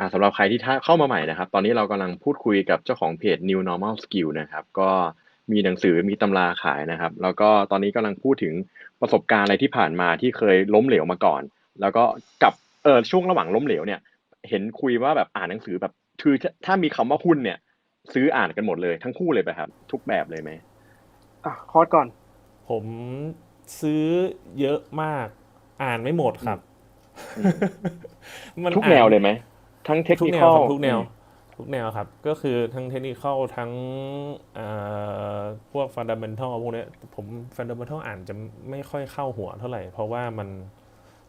อ่าสำหรับใครที่ถ้าเข้ามาใหม่นะครับ ตอนนี้เรากำลังพูดคุยกับเจ้าของเพจ New Normal Skill นะครับ ก็มีหนังสือมีตำราขายนะครับ แล้วก็ตอนนี้กำลังพูดถึงประสบการณ์อะไรที่ผ่านมาที่เคยล้มเหลวมาก่อน แล้วก็กับเออช่วงระหว่างล้มเหลวเนี่ย เห็นคุยว่าแบบอ่านหนังสือแบบคือถ้าถ้ามีคำว่าหุ้นเนี่ย ซื้ออ่านกันหมดเลยทั้งคู่เลยไปครับ ทุกแบบเลยไหมอะคอร์สก่อน ผมซื้อเยอะมาก อ่านไม่หมดครับ มันทุกอ่าแนวเลยไหม ทั้งเทคทุกนิแนควอคลรับทุกแนวทุกแนวครับ ก็คือทั้งเทคนิคเข้าทั้งเอ่อพวกฟันดัมเ n นทัลพวกเนี้ยผมฟันดัมเ n นทัลอ่านจะไม่ค่อยเข้าหัวเท่าไหร่ เพราะว่ามัน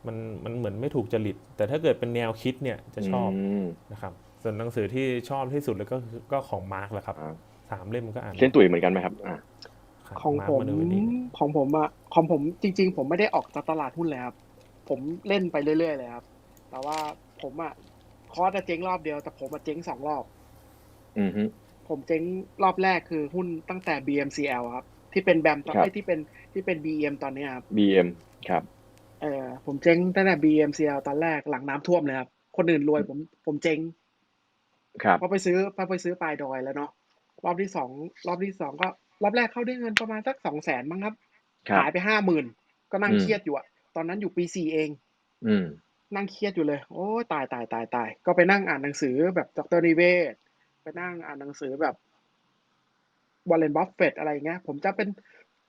มันมันเหมือนไม่ถูกจริต แต่ถ้าเกิดเป็นแนวคิดเนี่ยจะชอบมนะครับส่วนหนังสือที่ชอบที่สุดเลยก็คือก็ของมาร์กแหละครับอ่าสามเล่มก็อ่านเช่นตุ๋ยเหมือนกันไหมครับอ่าครับของมาผร์มมาดูดีของผมอะของผมจริง ๆ ผมไม่ได้ออกจากตลาดหุ้นเลยครับ ผมเล่นไปเรื่อย ๆ เลยครับ แต่ว่าผมอะ คอร์สอะเจ๊งรอบเดียวแต่ผมอะเจ๊งสองรอบอือฮึผมเจ๊งรอบแรกคือหุ้นตั้งแต่ BMCL ครับ ที่เป็นแบมตอนครับไอ้ที่เป็นที่เป็น BM ตอนเนี้ยครับ BM ครับเออผมเจ๊งตั้งแต่ BMCL ตอนแรกหลังน้ำท่วมเลยครับ คนอื่นรวยผมผมเจ๊งครับพอไปซื้อพอไปซื้อปลายดอยแล้วเนาะรอบที่สองรอบที่สองก็ รอบแรกเข้าได้เงินประมาณสักสองแสนมั้งครับครับหายไปห้าหมื่นก็นั่งอืมเครียดอยู่อะตอนนั้นอยู่ปีสี่เอง อืม นั่งเครียดอยู่เลย โอ้ยตายตายตายตาย ก็ไปนั่งอ่านหนังสือแบบดรนิเวศน์ไปนั่งอ่านหนังสือแบบวอลเลนบัฟเฟตอะไรเงี้ย ผมจะเป็น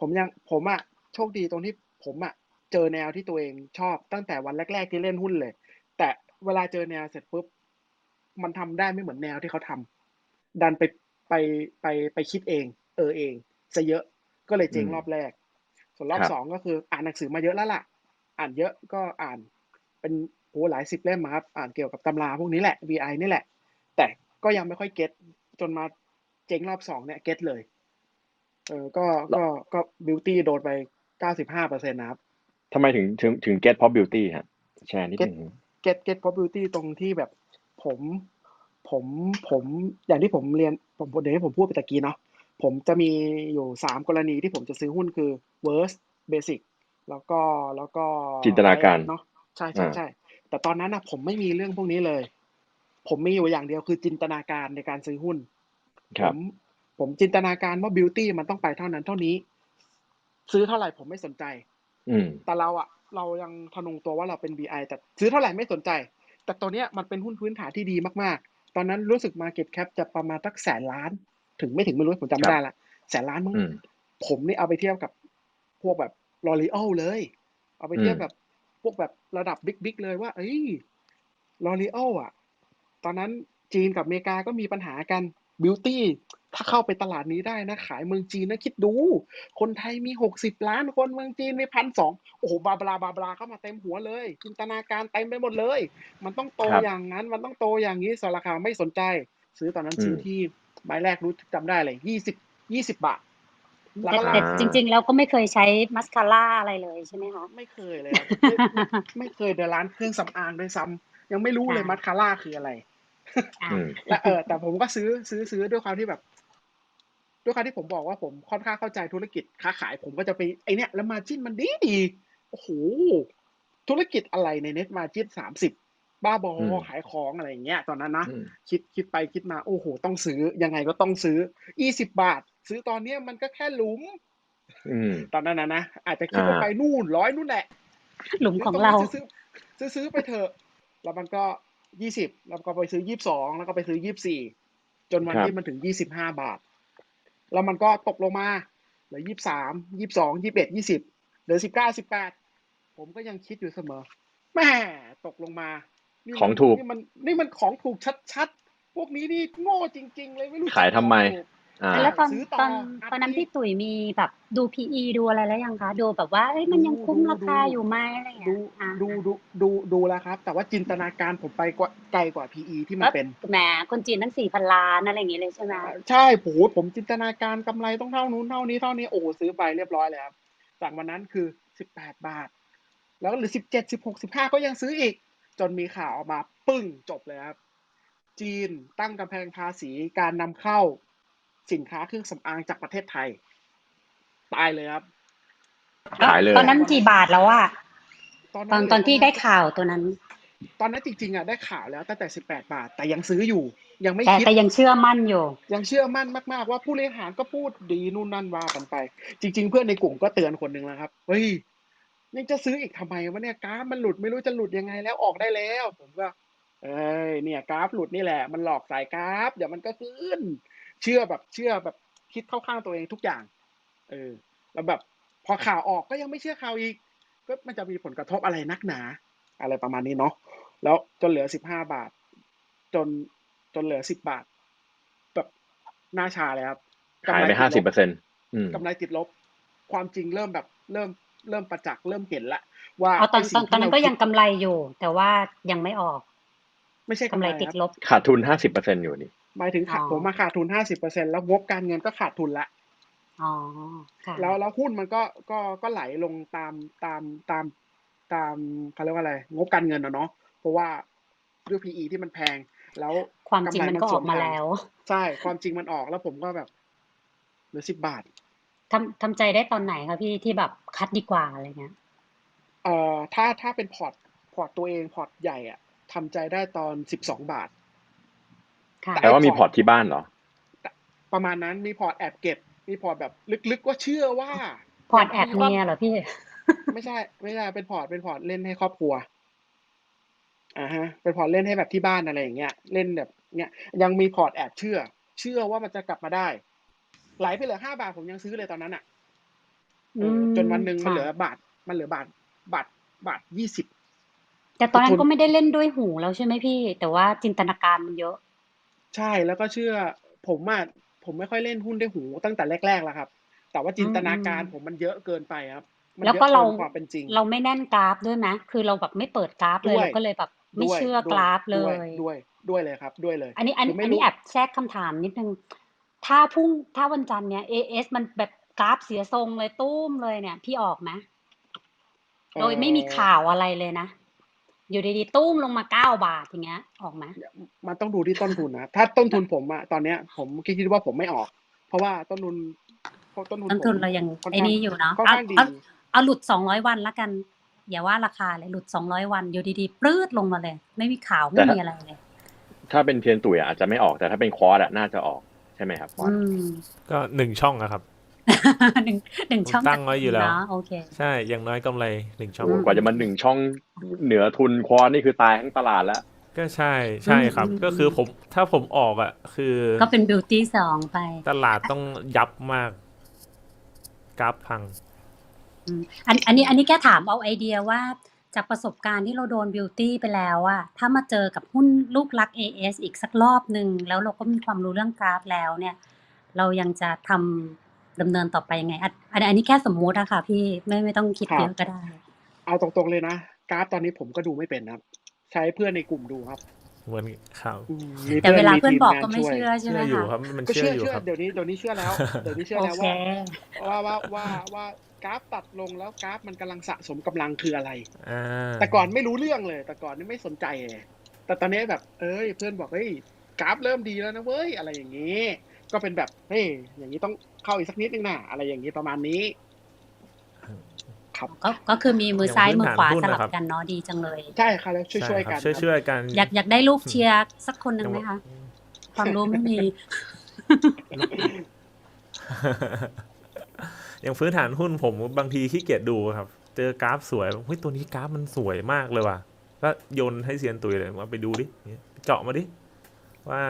ผมยัง ผมอะโชคดีตรงที่ผมอะเจอแนวที่ตัวเองชอบตั้งแต่วันแรก ๆ ที่เล่นหุ้นเลย แต่เวลาเจอแนวเสร็จปุ๊บ มันทำได้ไม่เหมือนแนวที่เขาทำดันไปไปไปไปคิดเอง เออเองซะเยอะ ก็เลยเจ๊งอืมรอบแรก ส่วนรอบครับสองก็คือ อ่านหนังสือมาเยอะแล้วล่ะ อ่านเยอะก็อ่าน เป็นโอ้หลายสิบเล่มมาครับอ่านเกี่ยวกับตำราพวกนี้แหละ VI นี่แหละ แต่ก็ยังไม่ค่อยเก็ตจนมาเจ๊งรอบสองเนี่ยเก็ตเลย เออก็ก็ก็บิวตี้โดนไปเก้าสิบห้าเปอร์เซ็นต์นะครับทำไมถึงถึงถึง get pop beauty ฮะแชร์นิด Get นึงเก็ตเก็ตพอบิวตี้ตรงที่แบบผมผมผมอย่างที่ผมเรียนผมอย่างที่ผมพูดไปตะกี้เนาะผมจะมีอยู่สามกรณีที่ผมจะซื้อหุ้นคือ worst basic แล้วก็แล้วก็จินตนาการเนาะ ใช่ใช่อ่าใช่แต่ตอนนั้นนะผมไม่มีเรื่องพวกนี้เลย ผมมีอยู่อย่างเดียวคือจินตนาการในการซื้อหุ้นคผรับมผมจินตนาการว่าบิวตี้มันต้องไปเท่านั้นเท่านี้ ซื้อเท่าไหร่ผมไม่สนใจ อืมแต่เราอะเรายังทะนงตัวว่าเราเป็น BI แต่ซื้อเท่าไหร่ไม่สนใจ แต่ตัวเนี้ยมันเป็นหุ้นพื้นฐานที่ดีมากๆ ตอนนั้นรู้สึก Market Cap จะประมาณสักแสนล้าน ถึงไม่ถึงไม่รู้ผมจำไม่ได้ละแสนล้านมั้งอืมผมนี่เอาไปเทียบกับพวกแบบลอรีอเลย เอาไปเทียบอืมกับ พวกแบบระดับบิ๊กๆเลยว่า เอ้ยลอรีออะตอนนั้นจีนกับอเมริกาก็มีปัญหากันบิวตี้ถ้าเข้าไปตลาดนี้ได้นะ ขายเมืองจีนนะคิดดู คนไทยมีหกสิบล้านคนเมืองจีนมีพันสองโอ้โหบาบลาบาบลาเข้ามาเต็มหัวเลย จินตนาการเต็มไปหมดเลย มันต้องโตครับอย่างนั้น มันต้องโตอย่างนี้สราคาไม่สนใจ ซื้อตอนนั้นอืมซื้อที่ใบแรกรู้จำได้เลยยี่สิบยี่สิบบาท แล้วแต่ก็แต่อ่าจริง ๆ แล้วก็ไม่เคยใช้มัสคาร่าอะไรเลยใช่ไหมคะไม่เคยเลยครับไม่ไม่ไม่เคยเดินร้านเครื่องสำอางด้วยซ้ำยังไม่รู้เลยค่ะมัสคาร่าคืออะไรอ่าอืมและเออแต่ผมก็ซื้อซื้อซื้อด้วยความที่แบบ ด้วยความที่ผมบอกว่าผมค่อนข้างเข้าใจธุรกิจค้าขาย ผมก็จะไปไอเนี้ยแล้วมาจิ้นมันดีดีโอ้โหธุรกิจอะไรในเน็ตมาจิ้นสามสิบบ้าบออืมขายของอะไรอย่างเงี้ยตอนนั้นนะอืมคิดคิดไปคิดมาโอ้โห ต้องซื้อยังไงก็ต้องซื้อยี่สิบบาท ซื้อตอนเนี้ยมันก็แค่หลุมอืมตอนนั้นนะนะอาจจะคิดว่าอ่าไปนู่นร้อยนู่นแหละ หลุมของเราซื้อซื้อซื้อไปเถอะ แล้วมันก็ยี่สิบแล้วก็ไปซื้อยี่สิบสองแล้วก็ไปซื้อยี่สิบสี่จนวันครับที่มันถึงยี่สิบห้าบาท แล้วมันก็ตกลงมาเหลือยี่สิบสามยี่สิบสองยี่สิบเอ็ดยี่สิบเหลือสิบเก้าสิบแปดผมก็ยังคิดอยู่เสมอแม่ตกลงมานี่มันของถูกนี่มันนี่มันของถูกชัดๆพวกนี้นี่โง่จริง ๆ เลยไม่รู้จักขายทำไมข องถูกอ่า แล้วตอนซื้อต่อตอนอัพตอนนั้นอีกพี่ตุ๋ยมีแบบดู PE ดูอะไรแล้วยังคะ ดูแบบว่าเอ้ยมันยังคุ้มดูราคาดูอยู่ไหมอะไรอย่างเงี้ดูยอ่าดูดูดูดูแล้วครับ แต่ว่าจินตนาการผมไปกว่าไกลกว่า PE ที่มันเป็น แหมคนจีนนั่นสี่พันล้านอะไรอย่างเงี้ยเลยใช่ไหมใช่โหผมจินตนาการกำไรต้องเท่านู้นเท่านี้เท่านี้โอ้ซื้อไปเรียบร้อยเลยครับจากวันนั้นคือสิบแปดบาท แล้วก็เหรือสิบเจ็ดสิบหกสิบห้าก็ยังซื้ออีก จนมีข่าวออกมาปึ้งจบเลยครับ จีนตั้งกำแพงภาษีการนำเข้า สินค้าเครื่องสำอางจากประเทศไทย ตายเลยครับขายเลยตอนนั้นกี่บาทแล้วอะตอนตอนนั้นตอนที่ได้ข่าวตัวนั้นตตอนนั้นจริงๆอะได้ข่าวแล้วตั้งแต่สิบแปดบาท แต่ยังซื้ออยู่ ยังไม่แต่คิดแต่ยังเชื่อมั่นอยู่ ยังเชื่อมั่นมากๆ ว่าผู้บริหารก็พูดดีนู่นนั่นว่ากันไป จริง ๆ เพื่อนในกลุ่มก็เตือนคนหนึ่งแล้วครับเฮ้ยยังจะซื้ออีกทำไมวะเนี่ยกราฟมันหลุดไม่รู้จะหลุดยังไงแล้วออกได้แล้ว ผมก็ เอ้ยเนี่ย กราฟหลุดนี่แหละ มันหลอกสายกราฟ เดี๋ยวมันก็ขึ้น เชื่อแบบเชื่อแบบคิดเข้าข้างตัวเองทุกอย่าง เออ แล้วแบบพอข่าวออกก็ยังไม่เชื่อข่าวอีก ก็มันจะมีผลกระทบอะไรนักหนา อะไรประมาณนี้เนาะ แล้วจนเหลือสิบห้าบาท จนจนเหลือสิบบาท แบบหน้าชาเลยครับหายไปกำรห้าติสิดบลเปอร์เซ็นต์อืมกำไรติดลบ ความจริงเริ่มแบบเริ่มเริ่มประจักษ์เริ่มเห็นละ ว่าเอาตอนไสิ่ตอนตอนนั้นที่ก็เรายังกำไรอยู่ แต่ว่ายังไม่ออก ไม่ใช่กำกำไรไรติดครับลบ ขาดทุนห้าสิบเปอร์เซ็นต์อยู่นี่ หมายถึงขาดอ๋อผมมาขาดทุนห้าสิบเปอร์เซ็นแล้วงบการเงินก็ขาดทุนละอ๋อค่ะแล้วแล้วหุ้นมันก็ก็ก็ไหลลงตามตามตามตามเขาเรียกว่าอะไร งบการเงินนะเนาะเพราะว่าด้วย PE ที่มันแพง แล้วความจริงมันก็ออกมาำไรแล้ว ใช่ความจริงมันออกแล้วผมก็แบบเหลือสิบบาททำทำใจได้ตอนไหนคะพี่ที่แบบคัดดีกว่าอะไรเงี้ยเอ่อถ้าถ้าเป็นพอร์ตพอร์ตตัวเองพอร์ตใหญ่อะทำใจได้ตอนสิบสองบาทค่ะ แต่แปลว่ามีพอร์ตที่บ้านเหรอ ประมาณนั้นมีพอร์ตแอบเก็บ มีพอร์ตแบบลึกๆว่าเชื่อว่า พอร์ตแอบเมียเหรอพี่ ไม่ใช่ไม่ใช่เป็นพอร์ตเป็นพอร์ตเล่นให้ครอบครัวอ่าฮะ เป็นพอร์ตเล่นให้แบบที่บ้านอะไรอย่างเงี้ยเล่นแบบเนี้ยยังมีพอร์ตแอบเชื่อ เชื่อว่ามันจะกลับมาได้ ไหลไปเหลือห้าบาทผมยังซื้อเลยตอนนั้นอะเออมจนวันหนึ่งมันค่ะเหลือบาท มันเหลือบาทบาทบาทยี่สิบแต่ตอนนั้ทุนนก็ไม่ได้เล่นด้วยหูแล้วใช่ไหมพี่ แต่ว่าจินตนาการมันเยอะ ใช่แล้วก็เชื่อผมอะผมไม่ค่อยเล่นหุ้นด้วยหูตั้งแต่แรกๆแล้วครับ แต่ว่าจินตนาการอืมผมมันเยอะเกินไปครับมันแล้วเยอะก็เราเกินความเป็นจริง เราไม่แน่นกราฟด้วยไหมคือเราแบบไม่เปิดกราฟเลยด้วยเราก็เลยแบบไม่ด้วยเชื่อด้วยกราฟเลด้วยยด้วยด้วยเลยครับ ด้วยเลย อันนี้อันคือไม่อันนี้รู้แอบแทรกคำถามนิดนึงถ้าพรุ่งถ้าวันจันทร์เนี้ย AS มันแบบกราฟเสียทรงเลยตุ้มเลยเนี่ย พี่ออกไหมโดยไม่มีข่าวอะไรเลยนะ อยู่ดีๆตุ้มลงมาเก้าบาทอย่างเงี้ย ออกไหมมันต้องดูที่ต้นทุนนะถ้าต้นทุนผมอะตอนเนี้ย ผมคิดว่าผมไม่ออก เพราะว่าต้นทุนเพราะต้นทุนต้นทุนผมเรายังค่อนไอ้ข้างนี่อยู่เนาะค่อนเอาข้างดีเอาเอาหลุดสองร้อยวันละกัน อย่าว่าราคาเลยหลุดสองร้อยวันอยู่ดีๆปลื้ดลงมาเลย ไม่มีข่าวแต่ไม่ถ้ามีอะไรเลย ถ้าเป็นเทียนตุ๋ยอะอาจจะไม่ออกแต่ถ้าเป็นควอดอะน่าจะออกใช่ไหมครับควอดอืมก็หนึ่งช่องอะครับ หนึ่งหนึ่งช่องตั้งไว้อยู่แล้วเนาะโอเคใช่อย่างน้อยกำไรหนึ่งช่องโอ้โหกว่าจะมาหนึ่งช่องเหนือทุนควอดนี่คือตายทั้งตลาดแล้ว ก็ใช่ใช่ครับอืมก็คือผมถ้าผมออกอะ คือ ก็เป็นบิวตี้สองไป ตลาดต้องยับมาก กราฟพังอืมอันอันนี้อันนี้แค่ถามเอาไอเดียว่าจากประสบการณ์ที่เราโดนบิวตี้ไปแล้วอะถ้ามาเจอกับหุ้นลูกรัก AS อีกสักรอบหนึ่งแล้วเราก็มีความรู้เรื่องกราฟแล้วเนี่ย เรายังจะทำ ดำเนินต่อไปยังไงอันอันอันนี้แค่สมมุติอะค่ะ พี่ไม่ไม่ต้องคิดครับเยอะก็ได้ เอาตรงๆเลยนะกราฟตอนนี้ผมก็ดูไม่เป็นครับ ใช้เพื่อนในกลุ่มดูครับเหมือนข่าวอืมมีแต่เวลามีเพื่อนทีบอกงาก็ไม่ช่วยเชื่อใช่ไหมเชื่ออยู่คะครับมันก็เชื่เชื่อออยู่เชื่อครับเดี๋ยวนี้เดี๋ยวนี้เชื่อแล้วเดี๋ยวนี้เชื่อโอแล้วเคว่าว่าว่าว่าว่ากราฟตัดลงแล้วกราฟมันกำลังสะสมกำลังคืออะไรอ่าแต่ก่อนไม่รู้เรื่องเลย แต่ก่อนนี่ไม่สนใจเลยแต่ตอนนี้แบบ เอ้ย เพื่อนบอกเฮ้ยกราฟเริ่มดีแล้วนะเว้ยอะไรอย่างนี้ ก็เป็นแบบเฮ้ยอย่างนี้ต้องเข้าอีกสักนิดนึงนะอะไรอย่างนี้ประมาณนี้ ครับก็ก็คือมีมือซ้ายอย่างมืพื้อนขวาฐานหุ้นสลับนะครับกันเนาะดีจังเลยใช่ค่ะแล้วช่วยใช่ช่วยคกัรันบช่วยครับช่วยกัน อยากอยากได้ลูกเชียร์สักคนหนึ่งไหมคะความรู้ไม่มีอย่างพื้นฐานหุ้นผมบางทีขี้เกียจดูครับ เจอกราฟสวยเฮ้ยตัวนี้กราฟมันสวยมากเลยว่ะก็โยนให้เซียนตุยเลยว่าไปดูดิเจาะมาดิ ว่า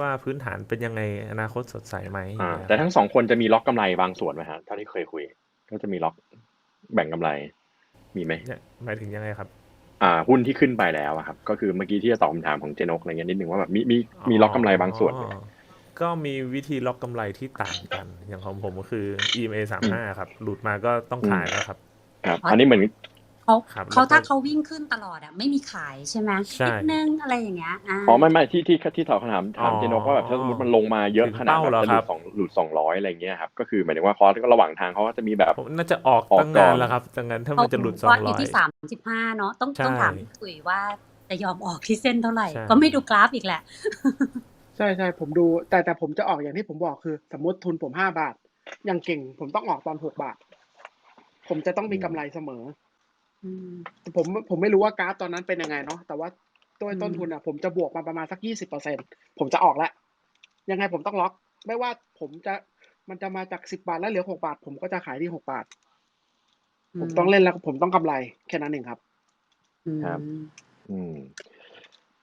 ว่าพื้นฐานเป็นยังไงอนาคตสดใสไหมอ่าอย่างเงี้ยแต่ทั้งสองคนจะมีล็อกกำไรบางส่วนไหมฮะเท่าที่เคยคุย ก็จะมีล็อกแบ่งกำไร มีไหมเนี่ยหมายถึงยังไงครับ อ่า หุ้นที่ขึ้นไปแล้วอะครับ ก็คือเมื่อกี้ที่จะตอบคำถามของเจนกอะไรเงี้ยนิดนึงว่าแบบมีมีมีล็อกกำไรบางส่วนไหมอ๋อก็มีวิธีล็อกกำไรที่ต่างกัน อย่างของผมก็คือ EMA สามห้าครับ หลุดมาก็ต้องขายแล้วครับครับอ๋ออัอันนี้เหมือน เขาครับเขาแล้วก็ถ้าเขาวิ่งขึ้นตลอดอะ ไม่มีขายใช่ไหมใช่ นิดนึงอะไรอย่างเงี้ยอ่า อ๋อไม่ไม่ที่ที่ที่ตอบคำถามถามอ๋อเจนกว่าแบบถ้าสมมติมันลงมาเยอะถึงขนาดเป้าแบบเหรอจะหครัลุบดสองหลุดสองร้อยอะไรเงี้ยครับก็คือหมายถึงว่าคอร์สก็ระหว่างทางเขาก็จะมีแบบ ผมน่าจะออกออกตั้งก่นาอนนแล้วครับดังนั้นถ้าเขามันจะหลุดสองว่าอร้อยู่ยที่สามสิบห้าเนาะต้องใช่ต้องถามพี่ปุ๋ยว่าจะยอมออกที่เส้นเท่าไหร่ ใช่ ก็ไม่ดูกราฟอีกแหละ ใช่ใช่ผมดู แต่แต่ผมจะออกอย่างที่ผมบอกคือ สมมติทุนผมห้าบาท อย่างเก่งผมต้องออกตอนหกบาท ผมจะต้องมีกำไรเสมอ อืมแต่ผมผมไม่รู้ว่ากราฟตอนนั้นเป็นยังไงเนาะแต่ว่าด้วยอืมต้นทุนอะ ผมจะบวกมาประมาณสักยี่สิบเปอร์เซ็นผมจะออกแล้วยังไงผมต้องล็อก ไม่ว่าผมจะมันจะมาจากสิบบาทแล้วเหลือหกบาท ผมก็จะขายที่หกบาท ผมต้องเล่นแล้วผมต้องกำไรแค่นั้นเองครับอืมครับ อืม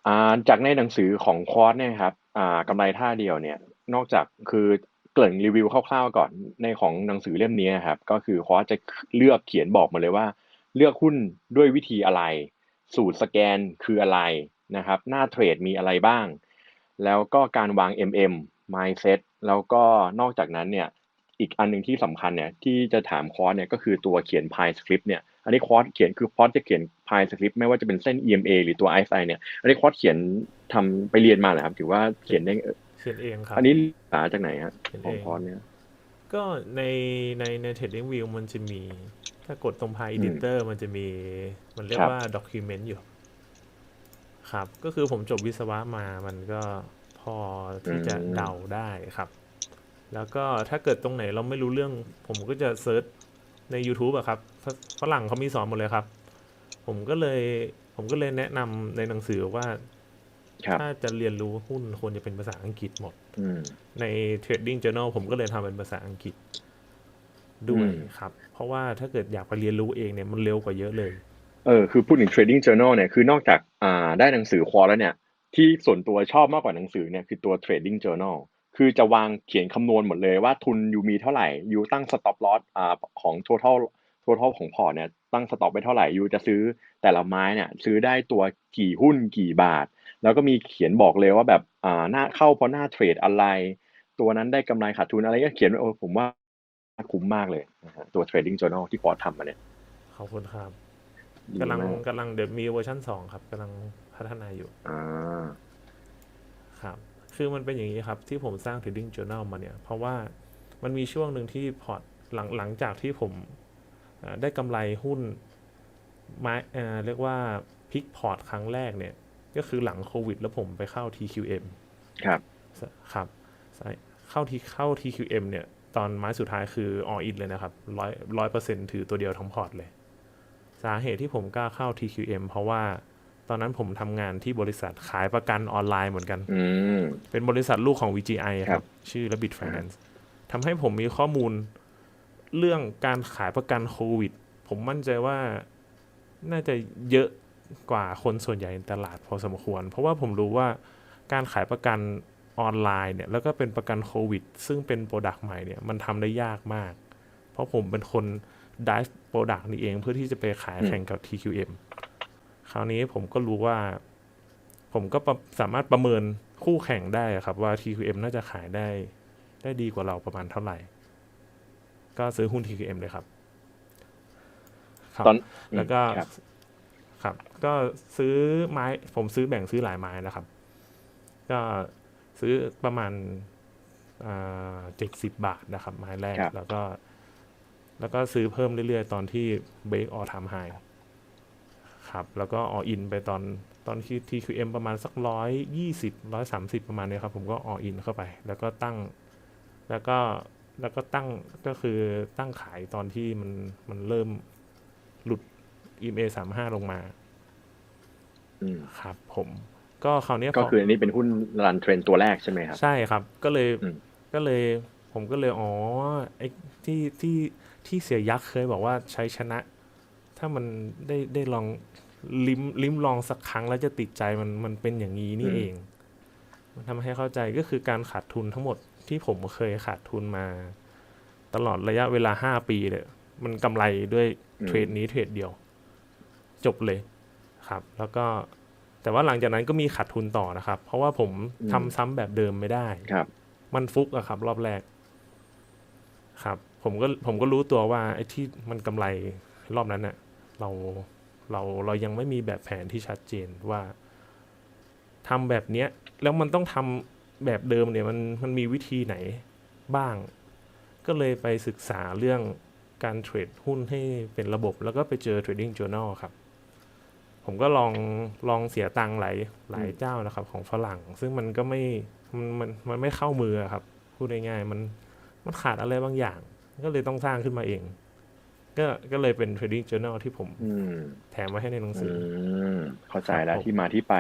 อ่าจากในหนังสือของคอร์สเนี่ยครับ อ่ากำไรท่าเดียวเนี่ย นอกจากคือเกริ่นรีวิวคร่าวๆก่อนในของหนังสือเล่มนี้ครับ ก็คือคอร์สจะเลือกเขียนบอกมาเลยว่า เลือกหุ้นด้วยวิธีอะไร สูตรสแกนคืออะไรนะครับ หน้าเทรดมีอะไรบ้าง แล้วก็การวาง MM mindset แล้วก็นอกจากนั้นเนี่ยอีกอันหนึ่งที่สำคัญเนี่ยที่จะถามคอร์สเนี่ยก็คือตัวเขียน Pi script เนี่ยอันนี้คอร์สเขียนคือคอร์สจะเขียน Pi script ไม่ว่าจะเป็นเส้น EMA หรือตัว RSI เนี่ยอันนี้คอร์สเขียนทำไปเรียนมาเหรอครับถือว่าเขียนได้เอ่อเขียนเองครับอันนี้ศึกษาจากไหนฮะเขียนของคอร์สเนี่ยก็ในในใน Trading View มันจะมี ถ้ากดตรง Pi อืม Editor มันจะมี มันเรียครักบว่า Document อยู่ ครับ ก็คือผมจบวิศวะมามันก็พอที่จะเดาได้ครับ แล้วก็ถ้าเกิดตรงไหนเราไม่รู้เรื่อง ผมก็จะเซิร์ชใน YouTube อะครับฝฝรั่งเขามีสอนหมดเลยครับ ผมก็เลย ผมก็เลยแนะนำในหนังสือว่าครับถ้าจะเรียนรู้หุ้นควรจะเป็นภาษาอังกฤษหมดอืมใน Trading Journal ผมก็เลยทำเป็นภาษาอังกฤษ ด้วยอืมครับ เพราะว่าถ้าเกิดอยากไปเรียนรู้เองเนี่ยมันเร็วกว่าเยอะเลย เออคือพูดถึง trading journal เนี่ยคือนอกจากอ่าได้หนังสือคอร์สแล้วเนี่ย ที่ส่วนตัวชอบมากกว่าหนังสือเนี่ยคือตัว trading journal คือจะวางเขียนคำนวณหมดเลยว่าทุนยูมีเท่าไหร่ยูตั้ง stop loss อ่าของ total total ของพอร์ตเนี่ยตั้ง stop ไปเท่าไหร่ยูจะซื้อแต่ละไม้เนี่ยซื้อได้ตัวกี่หุ้นกี่บาท แล้วก็มีเขียนบอกเลยว่าแบบอ่าหน้าเข้าเพราะหน้าเทรดอะไร ตัวนั้นได้กำไรขาดทุนอะไรก็เขียนไว้โอ้ผมว่า คุ้มมากเลยนะฮะตัว trading journal ที่คอร์สทำมาเนี่ย ขอบคุณครับดีกำลังมาก กำลังเดี๋ยวมีเวอร์ชันสองครับกำลังพัฒนาอยู่อ่าครับ คือมันเป็นอย่างนี้ครับ ที่ผมสร้าง Trading Journal มาเนี่ย เพราะว่ามันมีช่วงหนึ่งที่พอร์ตหลังหลังจากที่ผมอ่าได้กำไรหุ้นไม้เอ่อเรียกว่าพิกพอร์ตครั้งแรกเนี่ย ก็คือหลังโควิด แล้วผมไปเข้า TQM ครับ ครับใช่เข้าที่เข้า TQM เนี่ย ตอนไม้สุดท้ายคือออินเลยนะครับร้อยร้อยเปอร์เซ็นถือตัวเดียวทั้งพอร์ตเลย สาเหตุที่ผมกล้าเข้า TQM เพราะว่าตอนนั้นผมทำงานที่บริษัทขายประกันออนไลน์เหมือนกันอืมเป็นบริษัทลูกของ VGI คครัรับบชื่อ Rabbit Finance ทำให้ผมมีข้อมูลเรื่องการขายประกันโควิด ผมมั่นใจว่าน่าจะเยอะกว่าคนส่วนใหญ่ในตลาดพอสมควร เพราะว่าผมรู้ว่าการขายประกัน ออนไลน์เนี่ยแล้วก็เป็นประกันโควิด ซึ่งเป็นโปรดักต์ใหม่เนี่ยมันทำได้ยากมาก เพราะผมเป็นคนดิฟโปรดักต์นี้เองเพื่อที่จะไปขายแข่งกับ TQM คราวนี้ผมก็รู้ว่า ผมก็ประสามารถประเมินคู่แข่งได้อะครับว่า TQM น่าจะขายได้ ได้ดีกว่าเราประมาณเท่าไหร่ ก็ซื้อหุ้น TQM เลยครับครับตอนแล้วก็ครับครับ ก็ซื้อไม้ ผมซื้อแบ่งซื้อหลายไม้นะครับ ก็ ซื้อประมาณเจ็ดสิบบาทนะครับไม้แรกครับแล้วก็ แล้วก็ซื้อเพิ่มเรื่อยๆ ตอนที่เบรกออทามไฮครับ แล้วก็ออินไปตอนตอนที่ TQM ประมาณสักร้อยยี่สิบร้อยสามสิบประมาณเนี้ยครับ ผมก็ออินเข้าไป แล้วก็ตั้ง แล้วก็แล้วก็ตั้งก็คือตั้งขายตอนที่มันมันเริ่มหลุด EMA สามห้าลงมาอืมครับผม ก็คราวเนี้ยก็พคืออันนี้เป็นหุ้นรันเทรนตัวแรกใช่ไหมครับ ใช่ครับ ก็เลยอืมก็เลยผมก็เลยอ๋อไอ้ที่ที่ที่เสียยักษ์เคยบอกว่าใช้ชนะ ถ้ามันได้ได้ลองลิ้มลิ้มลองสักครั้งแล้วจะติดใจมันมันเป็นอย่างนี้นี่เอง มันทำให้เข้าใจก็คือการขาดทุนทั้งหมดที่ผมเคยขาดทุนมา ตลอดระยะเวลาห้าปีเนี่ยมันกำไรด้วยอืมเทรดนี้เทรดเดียว จบเลยครับ แล้วก็ แต่ว่าหลังจากนั้นก็มีขาดทุนต่อนะครับ เพราะว่าผมทำซ้ำแบบเดิมไม่ได้ครับ มันฟุกอะครับ รอบแรก ครับ ผมก็ผมก็รู้ตัวว่าไอ้ที่มันกำไรรอบนั้นเน่ะเราเราเรายังไม่มีแบบแผนที่ชัดเจนว่าทำแบบเนี้ย แล้วมันต้องทำแบบเดิมเนี่ยมันมันมีวิธีไหนบ้าง ก็เลยไปศึกษาเรื่องการเทรดหุ้นให้เป็นระบบ แล้วก็ไปเจอ Trading Journal ครับ ผมก็ลองลองเสียตังค์หลายหลายเจ้านะครับ ของฝรั่ง ซึ่งมันก็ไม่มันมันมันไม่เข้ามืออะครับ พูดง่ายๆมันมันขาดอะไรบางอย่าง ก็เลยต้องสร้างขึ้นมาเอง ก็ก็เลยเป็น trading journal ที่ผมอืมแถมมาให้ในหนังสือือมเข้าใจครับแล้วผมที่มาที่ไป